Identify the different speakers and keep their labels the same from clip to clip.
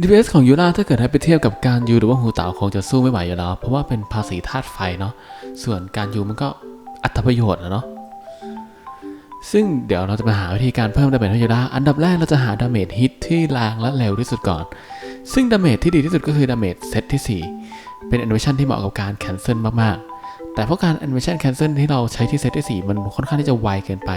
Speaker 1: DPS ของยูราถ้าเกิดให้ไปเทียบกับการยูหรือว่าหูเต่าคงจะสู้ไม่ไหวอยู่แล้ว เพราะว่าเป็นภาษีธาตุไฟเนาะส่วนการยูมันก็อัตประโยชน์นะเนาะซึ่งเดี๋ยวเราจะมาหาวิธีการเพิ่มดาเมจให้ยูราอันดับแรกเราจะหาดาเมจฮิตที่แรงและเร็วที่สุดก่อน ซึ่งดาเมจที่ดีที่สุดก็คือดาเมจเซตที่ 4 เป็นแอนิเมชันที่เหมาะกับการแคนเซิลมากๆ แต่เพราะการแอนิเมชันแคนเซิลที่เราใช้ที่เซตที่ 4 มันค่อนข้างที่จะไวเกินไป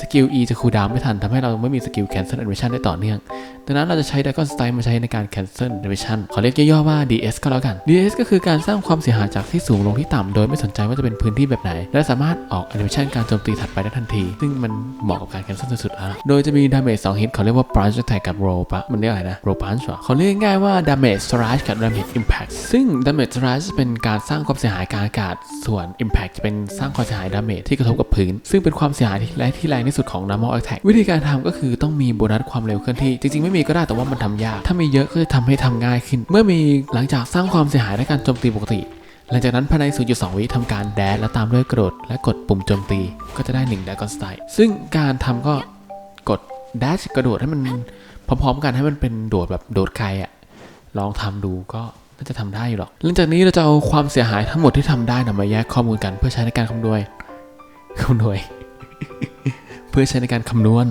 Speaker 1: สกิล E จะคูลดาวไม่ทันทำให้เราไม่มีสกิล cancel animation ได้ต่อเนื่อง ดังนั้นเราจะใช้ Dragon Style มาใช้ในการ cancel animation ขอเรียกย่อๆว่า DS ก็แล้วกัน DS ก็คือการสร้างความเสียหายจากที่สูงลงที่ต่ำโดยไม่สนใจว่าจะเป็นพื้นที่แบบไหน และสามารถออก animation การโจมตีถัดไปได้ทันที ซึ่งมันเหมาะกับการ cancel สุดๆแล้วโดยจะมี damage 2 hit เขาเรียกว่า branch attack กับ roll ปะมันเรียกอะไรนะ roll punch เหรอเขาเรียกง่ายๆว่า damage slash กับ damage impact ซึ่ง damage slash เป็นการสร้างความเสียหายกางอากาศ ส่วน impact จะเป็นสร้างความเสียหาย damage ที่กระทบกับพื้น ซึ่งเป็นความเสียหายที่แรงที่แรงที่สุดของ normal attack วิธีการทำก็คือต้องมีโบนัสความเร็วเคลื่อนที่ จริง ๆ ไม่มีก็ได้แต่ว่ามันทำยาก ถ้ามีเยอะก็จะทำให้ทำง่ายขึ้น เมื่อมีหลังจากสร้างความเสียหายและการโจมตีปกติ หลังจากนั้นภายใน 0.2 วิทำการแดนและตามด้วยกระโดดและกดปุ่มโจมตี ก็จะได้1 Dragon Style ซึ่งการทำก็กด dash กระโดดให้มันพร้อมๆกันให้มันเป็นโดดแบบโดดไกลอะลองทำดูก็น่าจะทำได้อยู่หรอก หลังจากนี้เราจะเอาความเสียหายทั้งหมดที่ทำได้นำมาแยกข้อมูลกันเพื่อใช้ในการคำนวณคำนวณ พื่อใช้ในการคำนวณ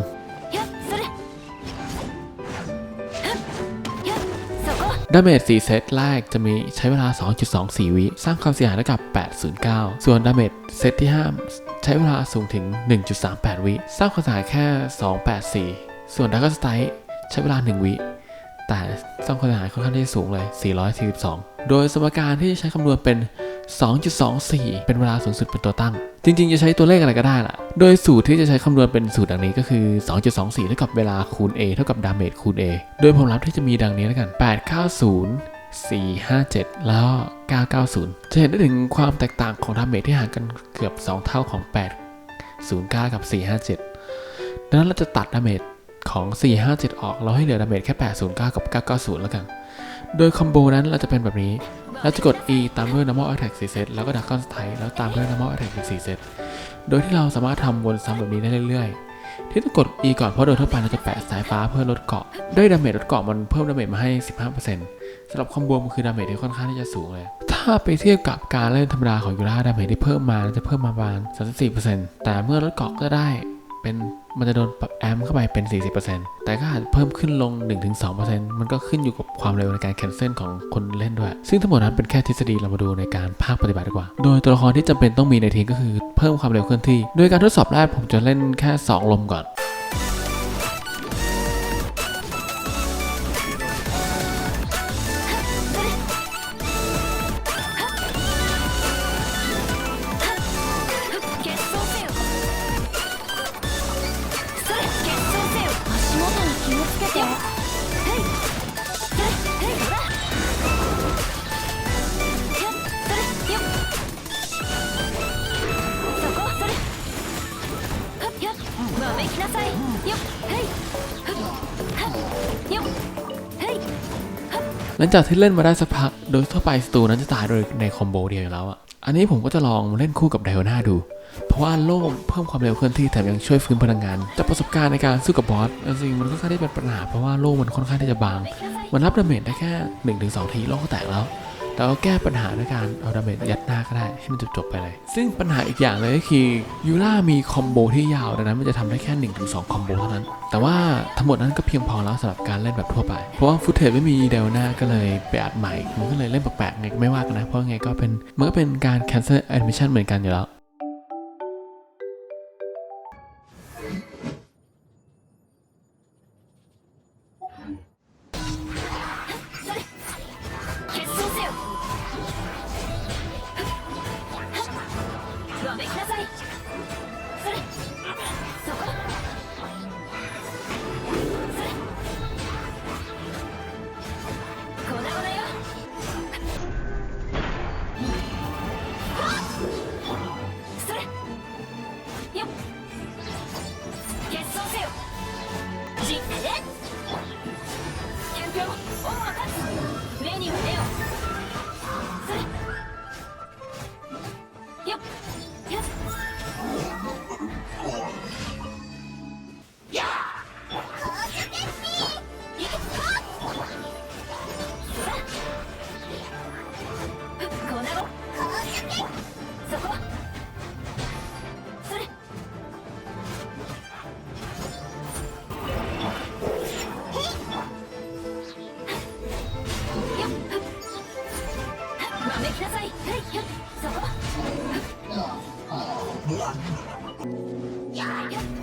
Speaker 1: ดาเมจ4เซตแรกจะมีใช้เวลา 2.24 วิ สร้างความเสียหายระดับ 809 ส่วนดาเมจเซตที่ 5 ใช้เวลาสูงถึง 1.38 วิ สร้างความเสียหายแค่ 284 ส่วนดักกสไตใช้เวลา 1 วิ แต่สร้างความเสียหายค่อนข้างที่สูงเลย 442 โดยสมการที่ใช้คำนวณเป็น 2.24 เป็นเวลาสูงสุดเป็นตัวตั้ง จริง ๆ จะใช้ตัวเลขอะไรก็ได้ล่ะ โดยสูตรที่จะใช้คำนวณเป็นสูตรดังนี้ก็คือ 2.24 เท่ากับเวลาคูณ a เท่ากับดาเมจคูณ a โดยผลลัพธ์ที่จะมีดังนี้แล้วกัน 890 457 แล้ว 990 จะเห็นได้ถึงความแตกต่างของดาเมจที่ห่างกันเกือบ 2 เท่าของ 809 กับ 457 ดังนั้นเราจะตัดดาเมจของ 457 ออก เราให้เหลือดาเมจแค่ 809 กับ 990 แล้วกัน โดยคอมโบนั้นเราจะเป็นแบบนี้ เราจะกด E ตามด้วย normal attack 4เซตแล้วก็ Dragon Strike แล้วตามด้วย normal attack อีก4เซตโดยที่เราสามารถทำวนซ้ำแบบนี้ได้เรื่อยๆ ที่ต้องกด E ก่อนเพราะโดยทั่วไปเราจะแปะสายฟ้าเพื่อลดเกาะ ด้วยดาเมจลดเกาะมันเพิ่มดาเมจมาให้ 15%สำหรับคอมโบมันคือดาเมจที่ค่อนข้างที่จะสูงเลย ถ้าไปเทียบกับการเล่นธรรมดาของยูราดาเมจที่เพิ่มมาจะเพิ่มมาประมาณ 34%แต่เมื่อลดเกาะก็ได้เป็น มันจะโดนปรับแอมเข้าไปเป็น 40%แต่ก็อาจเพิ่มขึ้นลง 1-2%มันก็ขึ้นอยู่กับความเร็วในการแคนเซิลของคนเล่นด้วย ซึ่งทั้งหมดนั้นเป็นแค่ทฤษฎีเรามาดูในการภาคปฏิบัติดีกว่า โดยตัวละครที่จำเป็นต้องมีในทีมก็คือเพิ่มความเร็วเคลื่อนที่ โดยการทดสอบแรกผมจะเล่นแค่ 2 ลมก่อน หลังจากที่เล่นมาได้สักพัก โดยทั่วไปสตูนั้นจะตายโดยในคอมโบเดียวอยู่แล้วอะ อันนี้ผมก็จะลองเล่นคู่กับไดโอนาดู เพราะว่าโล่เพิ่มความเร็วเคลื่อนที่แถมยังช่วยฟื้นพลังงาน จากประสบการณ์ในการสู้กับบอสจริงมันค่อนข้างที่เป็นปัญหาเพราะว่าโล่มันค่อนข้างที่จะบาง มันรับดาเมจได้แค่1-2ทีโล่ก็แตกแล้ว แต่ก็แก้ปัญหาด้วยการเอาดาเมจยัดหน้าก็ได้ให้มันจบๆไปเลย ซึ่งปัญหาอีกอย่างเลยก็คือยูล่ามีคอมโบที่ยาวดังนั้นมันจะทำได้แค่1-2คอมโบเท่านั้น แต่ว่าทั้งหมดนั้นก็เพียงพอแล้วสำหรับการเล่นแบบทั่วไป เพราะว่าฟุตเทจไม่มีเดลนาก็เลยไปอัดใหม่มันก็เลยเล่นแปลกๆไงไม่ว่ากันนะเพราะไงก็เป็นมันก็เป็นการ cancel animation เหมือนกันอยู่แล้ว
Speaker 2: 야!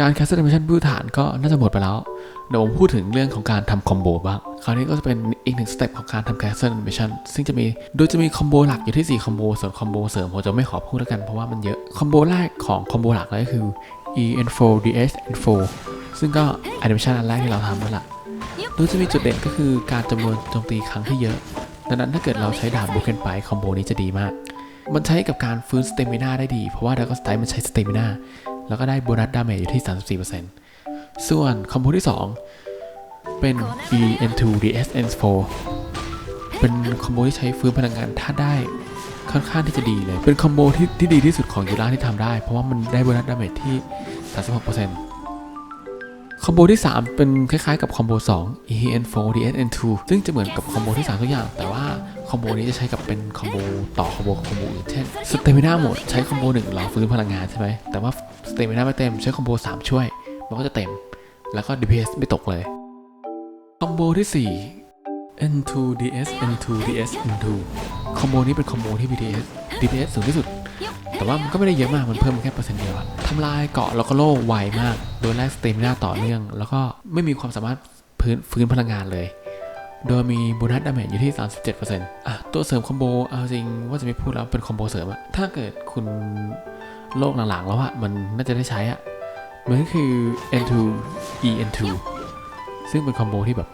Speaker 1: การแคสเซอร์มิชันพื้นฐานก็น่าจะหมดไปแล้วเดี๋ยวผมพูดถึงเรื่องของการทำคอมโบบ้าง คราวนี้ก็จะเป็นอีกหนึ่งสเต็ปของการทำแคสเซอร์มิชันซึ่งจะมี โดยจะมีคอมโบหลักอยู่ที่ 4 คอมโบ ส่วนคอมโบเสริมผมจะไม่ขอพูดแล้วกันเพราะว่ามันเยอะ คอมโบแรกของคอมโบหลักเลยก็คือ EN4 DSN4 ซึ่งก็แอนิเมชันอันแรกที่เราทำนั่นแหละ โดยจะมีจุดเด่นก็คือการจำนวนโจมตีครั้งที่เยอะ ดังนั้นถ้าเกิดเราใช้ดาบบุกเกนไปคอมโบนี้จะดีมาก มันใช้กับการฟื้นสเตมินาได้ดี เพราะว่าด a กสไตมันใช้สเตมินาแล้วก็ได้โบนัสดาเมจอยู่ที่ 34%ส่วนคอมโบที่ 2 เป็น EN2 DSN4 เป็นคอมโบที่ใช้ฟื้นพลังงานธาตุได้ค่อนข้างที่จะดีเลย เป็นคอมโบที่ที่ดีที่สุดของยูราที่ทำได้ เพราะว่ามันได้โบนัสดาเมจที่ 36% คอมโบที่ 3 เป็นคล้ายๆกับคอมโบ2 EN4 DSN2 ซึ่งจะเหมือนกับคอมโบที่ 3 ทุกอย่าง แต่ว่าคอมโบนี้จะใช้กับเป็นคอมโบต่อคอมโบกับคอมโบอื่นเช่นสเตมิน่าหมดใช้คอมโบ1ราฟื้นพลังงานใช่ไหมแต่ว่าสเตมิน่าไม่เต็มใช้คอมโบ3 ช่วย มันก็จะเต็ม แล้วก็ DPS ไม่ตกเลยคอมโบที่ 4 N2 DS N2 DS N2 คอมโบนี้เป็นคอมโบที่ BTS DPS สูงที่สุด แต่ว่ามันก็ไม่ได้เยอะมากมันเพิ่มมาแค่เปอร์เซ็นต์เดียวทำลายเกาะแล้วก็โล่ไวมาก โดยแลกสเตมินาต่อเนื่อง แล้วก็ไม่มีความสามารถพื้นฟื้นพลังงานเลย โดยมีโบนัสดาเมจอยู่ที่ 37%อะตัวเสริมคอมโบเอาจริงว่าจะไม่พูดแล้วเป็นคอมโบเสริมอะถ้าเกิดคุณโลกหลังๆแล้วอะมันน่าจะได้ใช้อะมันก็คือ N2 EN2 ซึ่งเป็นคอมโบที่แบบ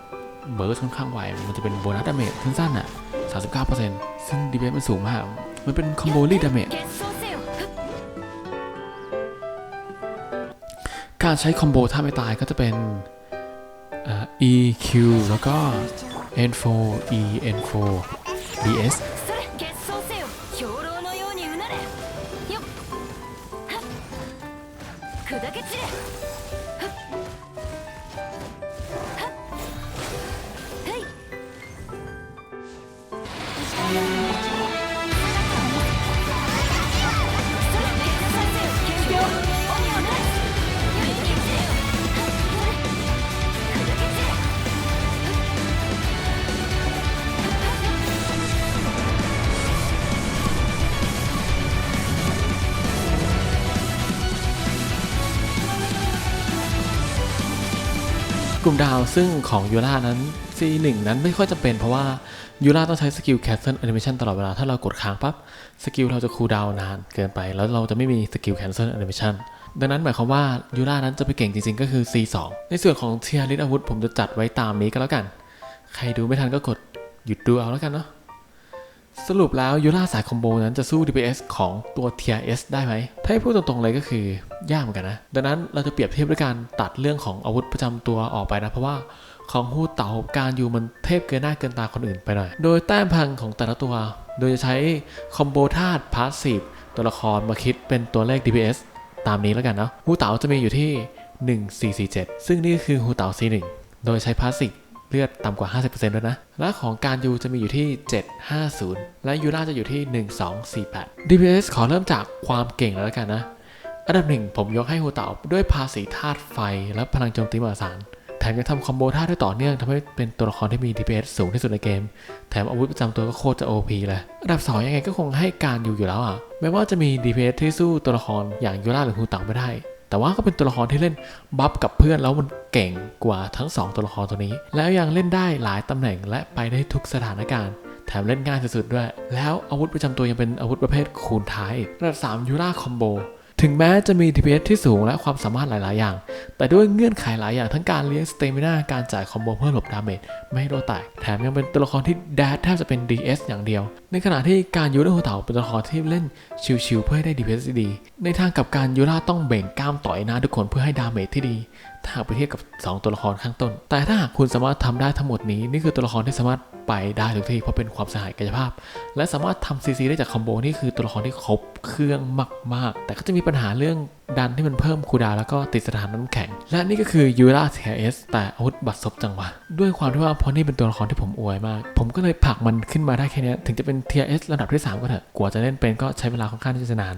Speaker 1: เบิร์สค่อนข้างไวมันจะเป็นโบนัสดาเมจสั้นๆอะ39%ซึ่งดีเบมันสูงมาก มันเป็นคอมโบลีดดาเมจ การใช้คอมโบถ้าไม่ตายก็จะเป็น EQ แล้วก็ N4 E N4 DS ลุ่มดาวซึ่งของยูรานั้น C1 นั้นไม่ค่อยจำเป็นเพราะว่ายูราต้องใช้สกิล Cancel Animation ตลอดเวลา ถ้าเรากดค้างปั๊บสกิลเราจะคูลดาวนานเกินไป แล้วเราจะไม่มีสกิล Cancel Animation ดังนั้นหมายความว่ายูรานั้นจะไปเก่งจริงๆ ก็คือ C2 ในส่วนของเทียริสอาวุธผมจะจัดไว้ตามนี้ก็แล้วกัน ใครดูไม่ทันก็กดหยุดดูเอาแล้วกันเนาะ สรุปแล้วยูราสายคอมโบนั้นจะสู้ DPS ของตัว TRS ได้ไหม ถ้าให้พูดตรงๆเลยก็คือยากเหมือนกันนะ ดังนั้นเราจะเปรียบเทียบด้วยการตัดเรื่องของอาวุธประจำตัวออกไปนะ เพราะว่าของฮูเต๋าการอยู่มันเทพเกินหน้าเกินตาคนอื่นไปหน่อย โดยแต้มพังของแต่ละตัว โดยจะใช้คอมโบธาตุพาสซีฟตัวละครมาคิดเป็นตัวเลข DPS ตามนี้แล้วกันเนาะฮูเต๋าจะมีอยู่ที่ 1447 ซึ่งนี่คือฮูเต๋า C1 โดยใช้พาสซีฟ เลือดต่ำกว่า 50%ด้วยนะ และของการยูจะมีอยู่ที่ 750 และยูราจะอยู่ที่ 1248 DPS ขอเริ่มจากความเก่งแล้วกันนะ อันดับหนึ่งผมยกให้ฮูเต๋าด้วยภาษีธาตุไฟและพลังโจมตีมหาศาล แถมยังทำคอมโบท่าได้ต่อเนื่องทำให้เป็นตัวละครที่มี DPS สูงที่สุดในเกม แถมอาวุธประจำตัวก็โคตรจะ OP เลยอันดับ 2 ยังไงก็คงให้การยูอยู่แล้วอะแม้ว่าจะมี DPS ที่สู้ตัวละครอย่างยูราหรือฮูเต๋าไม่ได้ แต่ว่าก็เป็นตัวละครที่เล่นบัฟกับเพื่อนแล้วมันเก่งกว่าทั้ง 2 ตัวละครตัวนี้ แล้วยังเล่นได้หลายตำแหน่งและไปได้ทุกสถานการณ์แถมเล่นง่ายสุดๆด้วย แล้วอาวุธประจำตัวยังเป็นอาวุธประเภทคูณท้ายอีกระดับ3ยูราคอมโบ ถึงแม้จะมี DPS ที่สูงและความสามารถหลาย ๆ อย่าง แต่ด้วยเงื่อนไขหลายอย่างทั้งการเลี้ยงสเตมินาการจ่ายคอมโบเพื่อหลบดาเมจไม่ให้โดนแตก แถมยังเป็นตัวละครที่แดดแทบจะเป็น DS อย่างเดียว ในขณะที่การยูราหัวเต่าเป็นตัวละครที่เล่นชิว ๆ เพื่อให้ได้ DPS ดี ในทางกับการยูราต้องเบ่งกล้ามต่อยหน้าทุกคนเพื่อให้ดาเมจที่ดี ถ้าหากไปเทียบกับ 2 ตัวละครข้างต้น แต่ถ้าหากคุณสามารถทำได้ทั้งหมดนี้ นี่คือตัวละครที่สามารถไปได้ทุกที่เพราะเป็นความสหายกายภาพ และสามารถทำซีซีได้จากคอมโบนี่คือตัวละครที่ครบเครื่องมาก ๆ แต่ก็จะมีปัญหาเรื่องดันที่มันเพิ่มคูดาแล้วก็ติดสถานน้ำแข็ง และนี่ก็คือยูราเทียเอสแต่อาวุธบัตรซบจังหวะ ด้วยความที่ว่าพราะนี่เป็นตัวละครที่ผมอวยมาก ผมก็เลยผลักมันขึ้นมาได้แค่นี้ถึงจะเป็นเทียเอสระดับที่ 3 ก็เถอะกว่าจะเล่นเป็นก็ใช้เวลาค่อนข้างที่จะนาน